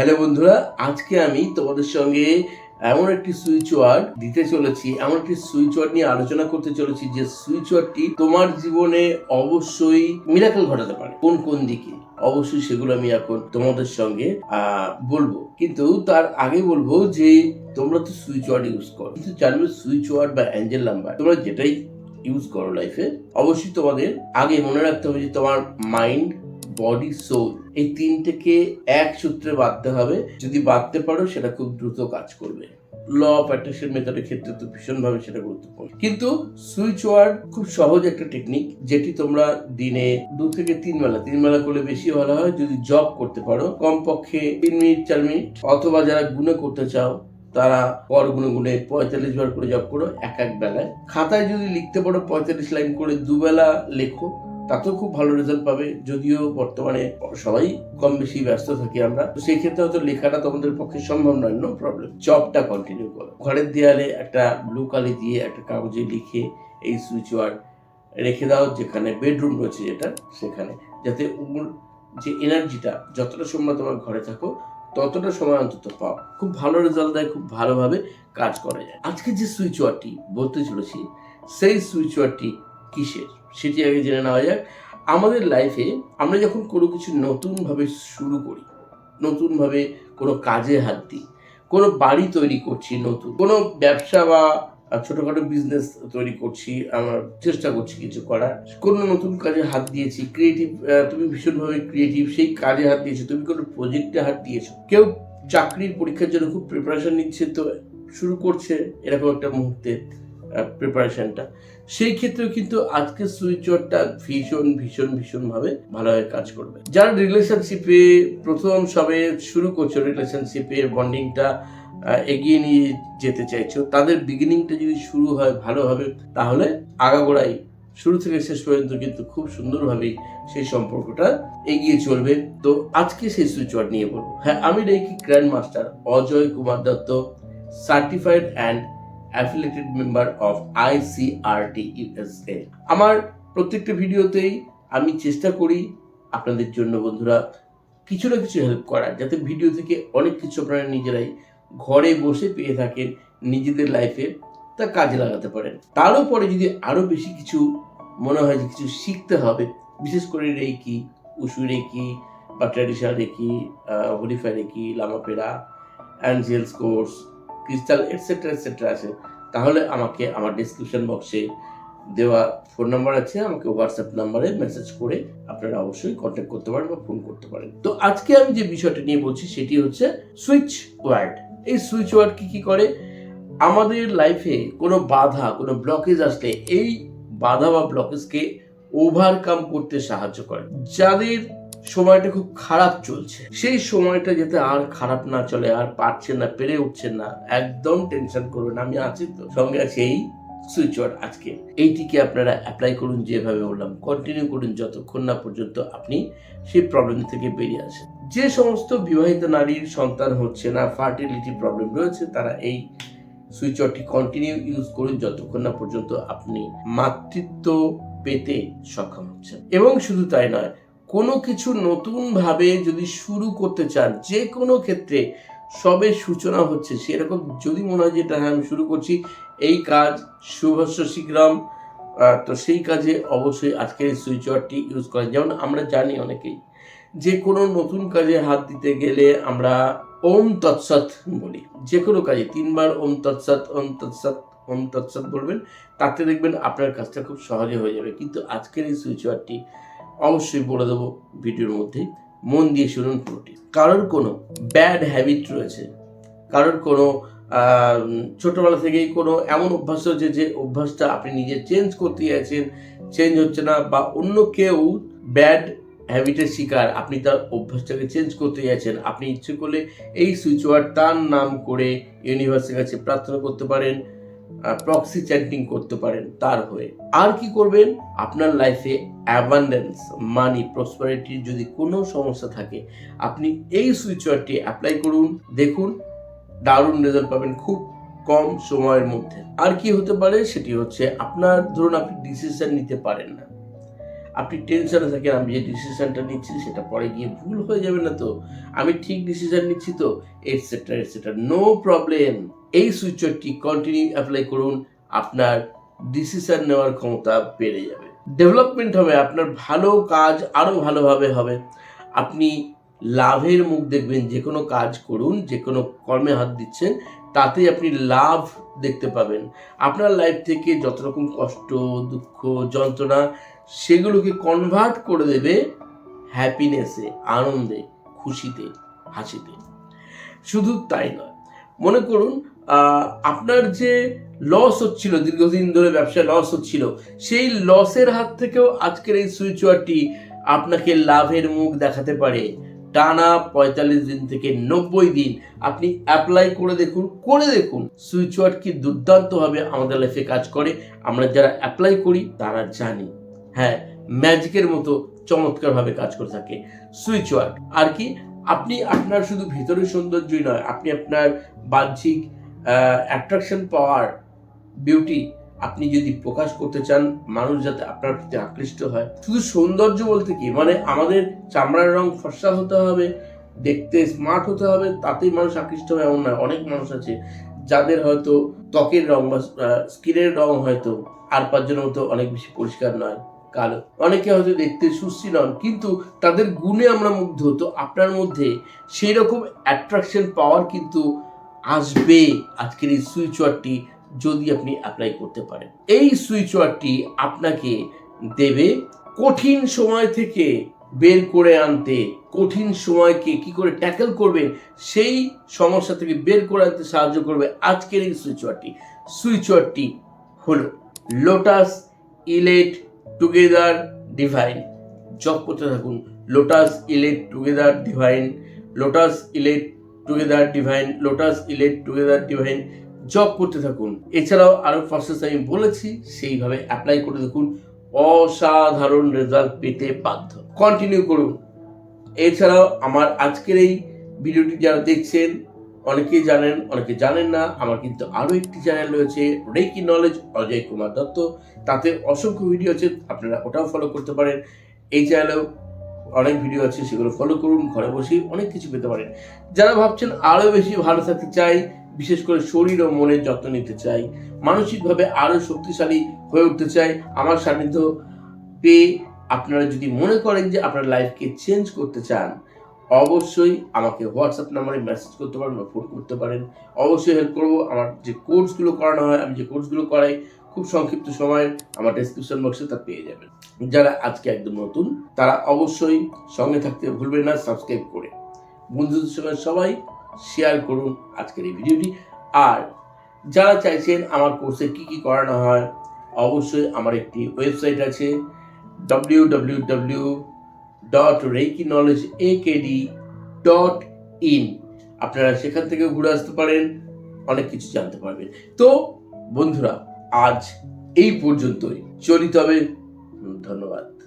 Hello বন্ধুরা, আজকে আমি তোমাদের সঙ্গে এমন একটি সুইচ ওয়ার্ড দিতে চলেছি, এমন একটি সুইচ ওয়ার্ড নিয়ে আলোচনা করতে চলেছি যে সুইচ ওয়ার্ডটি তোমার জীবনে অবশ্যই মিরাকেল ঘটাতে পারে। কোন কোন দিকে? অবশ্যই সেগুলো আমি এখন তোমাদের সঙ্গে বলব। কিন্তু তার আগে বলব যে তোমরা তো সুইচ ওয়ার্ড ইউজ করো। কিন্তু জানবে সুইচ ওয়ার্ড বা অ্যাঞ্জেল নাম্বার তোমরা যেটাই ইউজ করো লাইফে অবশ্যই তোমাদের আগে মনে রাখতে হবে যে তোমার মাইন্ড বডি সোল এই তিনটেকে এক সূত্রে বাঁধতে হবে। যদি বাঁধতে পারো, সেটা খুব দ্রুত কাজ করবে। ল অফ অ্যাট্রাকশন মেথডের ক্ষেত্রে তো ভীষণভাবে সেটা গুরুত্বপূর্ণ। কিন্তু সুইচ ওয়ার্ড খুব সহজ একটা টেকনিক যেটি তোমরা দিনে দু থেকে তিন বেলা তিন বেলা করলে বেশি ভালো হয়। যদি জব করতে পারো, কমপক্ষে তিন মিনিট, চার মিনিট, অথবা যারা গুণে করতে চাও, তারা পর গুনে গুনে পঁয়তাল্লিশ বার করে জব করো, এক এক বেলায়। খাতায় যদি লিখতে পারো, পঁয়তাল্লিশ লাইন করে দুবেলা লেখো। তাতেও খুব ভালো রেজাল্ট পাবে। যদিও বর্তমানে সবাই কম বেশি ব্যস্ত থাকি আমরা। সেই ক্ষেত্রে হয়তো লেখাটা তোমাদের পক্ষে সম্ভব নয় নো প্রবলেম জবটা কন্টিনিউ করো। ঘরের দেয়ালে একটা ব্লু কালি দিয়ে একটা কাগজে লিখে এই সুইচ ওয়ার্ড রেখে দাও, যেখানে বেডরুম রয়েছে যেটা, সেখানে। যাতে ওর যে এনার্জিটা যতটা সময় তোমার ঘরে থাকো, ততটা সময় অন্তত পাও। খুব ভালো রেজাল্ট দেয়, খুব ভালোভাবে কাজ করা যায়। আজকে যে সুইচ ওয়ার্ডটি বলতে চলেছি, সেই সুইচ ওয়ার্ডটি কিসের সেটি আগে জেনে নেওয়া যাক। আমাদের লাইফে আমরা যখন কোনো কিছু নতুনভাবে শুরু করি, নতুনভাবে কোনো কাজে হাত দিই, কোনো বাড়ি তৈরি করছি নতুন, কোনো ব্যবসা বা ছোটোখাটো বিজনেস তৈরি করছি, আমার চেষ্টা করছি কিছু করার, কোনো নতুন কাজে হাত দিয়েছি ক্রিয়েটিভ তুমি ভীষণভাবে ক্রিয়েটিভ সেই কাজে হাত দিয়েছ, তুমি কোনো প্রজেক্টে হাত দিয়েছ, কেউ চাকরির পরীক্ষার জন্য খুব প্রিপারেশন নিচ্ছে তো শুরু করছে, এরকম একটা মুহূর্তে। প্রিপারেশনটা সেই ক্ষেত্রেও কিন্তু আজকে সুইচ ওয়ার্ডটা ভীষণ ভীষণ, ভীষণভাবে ভালোভাবে কাজ করবে। যারা রিলেশনশিপে প্রথম সবে শুরু করছ রিলেশনশিপের বন্ডিংটা এগিয়ে নিয়ে যেতে চাইছো, তাদের বিগিনিংটা যদি শুরু হয় ভালোভাবে, তাহলে আগাগোড়াই শুরু থেকে শেষ পর্যন্ত কিন্তু খুব সুন্দরভাবেই সেই সম্পর্কটা এগিয়ে চলবে। তো আজকে সেই সুইচ নিয়ে বলব। হ্যাঁ আমি reiki grand master Ajay Kumar Dutta certified and affiliated member of ICRT USA আমার প্রত্যেকটা ভিডিওতেই আমি চেষ্টা করি আপনাদের জন্য, বন্ধুরা, কিছু না কিছু হেল্প করার, যাতে ভিডিও থেকে অনেক কিছু আপনারা নিজেরাই ঘরে বসে পেয়ে থাকেন, নিজেদের লাইফে তা কাজে লাগাতে পারেন। তারও পরে যদি আরও বেশি কিছু মনে হয় যে কিছু শিখতে হবে, বিশেষ করে রেকি উসু রেকি বা ট্র্যাডিশনাল রেকি হরিফাই reiki লামাপেরা angels course crystal etcetera etcetera আছে। তাহলে আমাকে আমার ডিসক্রিপশন বক্সে দেওয়া ফোন নাম্বার আছে, আমাকে হোয়াটসঅ্যাপ নাম্বারে মেসেজ করে আপনারা অবশ্যই কন্ট্যাক্ট করতে পারেন বা ফোন করতে পারেন। তো আজকে আমি যে বিষয়টা নিয়ে বলছি, সেটি হচ্ছে সুইচ ওয়ার্ড এই সুইচ ওয়ার্ড কি কি করে? আমাদের লাইফে কোনো বাধা, কোনো ব্লকেজ আসলে এই বাধা বা ব্লকেজকে ওভারকাম করতে সাহায্য করে। যাদের সময়টা খুব খারাপ চলছে। সেই সময়টা যাতে আর খারাপ না চলে, আর পারছেন না, পেরে উঠছেন না, একদম টেনশন করবেন আমি আছি তো। সঙ্গে আছে এই সুইচ ওয়ার্ড আজকে। এইটিকে আপনারা অ্যাপ্লাই করুন যেভাবে বললাম। কন্টিনিউ করুন যতক্ষণ না পর্যন্ত আপনি সেই প্রবলেম থেকে বেরিয়ে আসেন। যে সমস্ত বিবাহিত নারীর সন্তান হচ্ছে না ফার্টিলিটি প্রবলেম রয়েছে, তারা এই সুইচ ওয়ার্ডটি কন্টিনিউ ইউজ করুন যতক্ষণ না পর্যন্ত আপনি মাতৃত্ব পেতে সক্ষম হচ্ছেন। এবং শুধু তাই নয় কোনো কিছু নতুনভাবে যদি শুরু করতে চান, যে কোনো ক্ষেত্রে সবে সূচনা হচ্ছে। সেরকম যদি মনে হয় যে হ্যাঁ আমি শুরু করছি, এই কাজ শুভস্য শীঘ্রম। তো সেই কাজে অবশ্যই আজকের সুইচ ওয়ার্ডটি ইউজ করেন। যেমন আমরা জানি অনেকেই যে, কোনো নতুন কাজে হাত দিতে গেলে আমরা ওম তৎসৎ বলি। যে কোনো কাজে তিনবার ওম তৎসৎ ওম তৎসৎ ওম তৎসৎ বলবেন, তাতে দেখবেন আপনার কাজটা খুব সহজে হয়ে যাবে। কিন্তু আজকের এই সুইচ ওয়ার্ডটি অবশ্যই বলে দেবো ভিডিওর মধ্যেই মন দিয়ে শুনুন পুরোটি। কারোর কোনো ব্যাড হ্যাবিট রয়েছে, কারোর কোনো ছোটোবেলা থেকেই কোনো এমন অভ্যাস হচ্ছে যে অভ্যাসটা আপনি নিজে চেঞ্জ করতে চাইছেন চেঞ্জ হচ্ছে না বা অন্য কেউ ব্যাড হ্যাবিটের শিকার, আপনি তার অভ্যাসটাকে চেঞ্জ করতে চাইছেন আপনি ইচ্ছে করলে এই সুইচ ওয়ার্ড তার নাম করে ইউনিভার্সের কাছে প্রার্থনা করতে পারেন। প্রক্সি চ্যান্টিং করতে পারেন তার হয়ে। আর কি করবেন? আপনার লাইফে অ্যাবান্ডেন্স মানি প্রসপারিটির যদি কোনো সমস্যা থাকে, আপনি এই সুইচ ওয়ার্ডটি অ্যাপ্লাই করুন। দেখুন, দারুণ রেজাল্ট পাবেন খুব কম সময়ের মধ্যে। আর কি হতে পারে? সেটি হচ্ছে আপনার, ধরুন আপনি ডিসিশন নিতে পারেন না। আপনি টেনশনে থাকেন, আমি যে ডিসিশনটা নিচ্ছি সেটা পরে গিয়ে ভুল হয়ে যাবে না তো। আমি ঠিক ডিসিশন নিচ্ছি তো এটসেট্রা এটসেট্রা নো প্রবলেম এই সুইচটি কন্টিনিউ অ্যাপ্লাই করুন, আপনার ডিসিশন নেওয়ার ক্ষমতা বেড়ে যাবে। ডেভেলপমেন্ট হবে, আপনার ভালো কাজ আরও ভালোভাবে হবে। আপনি লাভের মুখ দেখবেন, যে কোনো কাজ করুন, যে কোনো কর্মে হাত দিচ্ছেন তাতে আপনি লাভ দেখতে পাবেন। আপনার লাইফ থেকে যত রকম কষ্ট, দুঃখ, যন্ত্রণা সেগুলোকে কনভার্ট করে দেবে হ্যাপিনেসে আনন্দে, খুশিতে, হাসিতে। শুধু তাই নয়, মনে করুন আপনার যে লস হচ্ছিল, দীর্ঘদিন ধরে ব্যবসায় লস হচ্ছিল, সেই লসের হাত থেকেও আজকের এই সুইচওয়ারটি আপনাকে লাভের মুখ দেখাতে পারে। টানা পঁয়তাল্লিশ দিন থেকে নব্বই দিন আপনি অ্যাপ্লাই করে দেখুন করে দেখুন সুইচওয়ার্ড কি দুর্দান্তভাবে আমাদের লাইফে কাজ করে। আমরা যারা অ্যাপ্লাই করি, তারা জানি। হ্যাঁ ম্যাজিকের মতো চমৎকারভাবে কাজ করে থাকে। সুইচওয়ার্ড আর কি? আপনি আপনার শুধু ভিতরের সৌন্দর্যই নয়, আপনি আপনার বাহ্যিক অ্যাট্রাকশন পাওয়ার বিউটি আপনি যদি প্রকাশ করতে চান, মানুষ যাতে আপনার প্রতি আকৃষ্ট হয়। শুধু সৌন্দর্য বলতে কি? মানে আমাদের চামড়ার রং ফর্সা হতে হবে, দেখতে স্মার্ট হতে হবে, তাতেই মানুষ আকৃষ্ট হয়, এমন নয় অনেক মানুষ আছে যাদের হয়তো ত্বকের রং বা স্কিনের রং হয়তো আর পাঁচজনের মতো অনেক বেশি পরিষ্কার নয়। কালো। অনেকে হয়তো দেখতে সুস্থি নন, কিন্তু তাদের গুণে আমরা মুগ্ধ, তো আপনার মধ্যে সেই রকম অ্যাট্রাকশন পাওয়ার কিন্তু আসবে আজকের এই সুইচ ওয়ার্ডটি যদি আপনি অ্যাপ্লাই করতে পারেন। এই সুইচ ওয়ার্ডটি আপনাকে দেবে কঠিন সময় থেকে বের করে আনতে, কঠিন সময়কে কি করে ট্যাকেল করবে সেই সমস্যা থেকে বের করে আনতে সাহায্য করবে আজকের এই সুইচ ওয়ার্ডটি সুইচ ওয়ার্ডটি হলো লোটাস ইলেট টুগেদার ডিভাইন। জব করতে থাকুন। Lotus elate together divine. Lotus elate together divine. Lotus elate together divine. Job করতে থাকুন। এছাড়াও আরও প্রসেস আমি বলেছি, সেইভাবে অ্যাপ্লাই করে দেখুন অসাধারণ রেজাল্ট পেতে বাধ্য। কন্টিনিউ করুন। এছাড়াও আমার আজকের এই ভিডিওটি যারা দেখছেন অনেকেই জানেন, অনেকে জানেন না, আমার কিন্তু আরও একটি চ্যানেল রয়েছে রেকি নলেজ অজয় কুমার দত্ত। তাতে অসংখ্য ভিডিও আছে, আপনারা ওটাও ফলো করতে পারেন। এই চ্যানেলেও অনেক ভিডিও আছে, সেগুলো ফলো করুন, ঘরে বসেই অনেক কিছু পেতে পারেন। যারা ভাবছেন আরও বেশি ভালো থাকতে চাই, বিশেষ করে শরীর ও মনের যত্ন নিতে চাই, মানসিকভাবে আরও শক্তিশালী হয়ে উঠতে চাই, আমার সান্নিধ্য পেয়ে আপনারা যদি মনে করেন যে আপনার লাইফকে চেঞ্জ করতে চান অবশ্যই আমাকে হোয়াটসঅ্যাপ নাম্বারে মেসেজ করতে পারেন বা ফোন করতে পারেন। অবশ্যই হেল্প করব। আমার যে কোর্সগুলো করানো হয়, আমি যে কোর্সগুলো করাই, খুব সংক্ষিপ্ত সময়ে আমার ডেসক্রিপশন বক্সে তা পেয়ে যাবেন। যারা আজকে একদম নতুন, তারা অবশ্যই সঙ্গে থাকতে ভুলবেন না সাবস্ক্রাইব করে। বন্ধুদের সঙ্গে সবাই শেয়ার করুন আজকের এই ভিডিওটি আর যারা চাইছেন আমার কোর্সে কি কি করানো হয়, অবশ্যই আমার একটি ওয়েবসাইট আছে W W W dot reiki knowledge A AKD dot in আপনারা সেখান থেকে ঘুরে আসতে পারেন, অনেক কিছু জানতে পারবেন। তো, বন্ধুরা, আজ এই পর্যন্তই। চলিত হবে। ধন্যবাদ।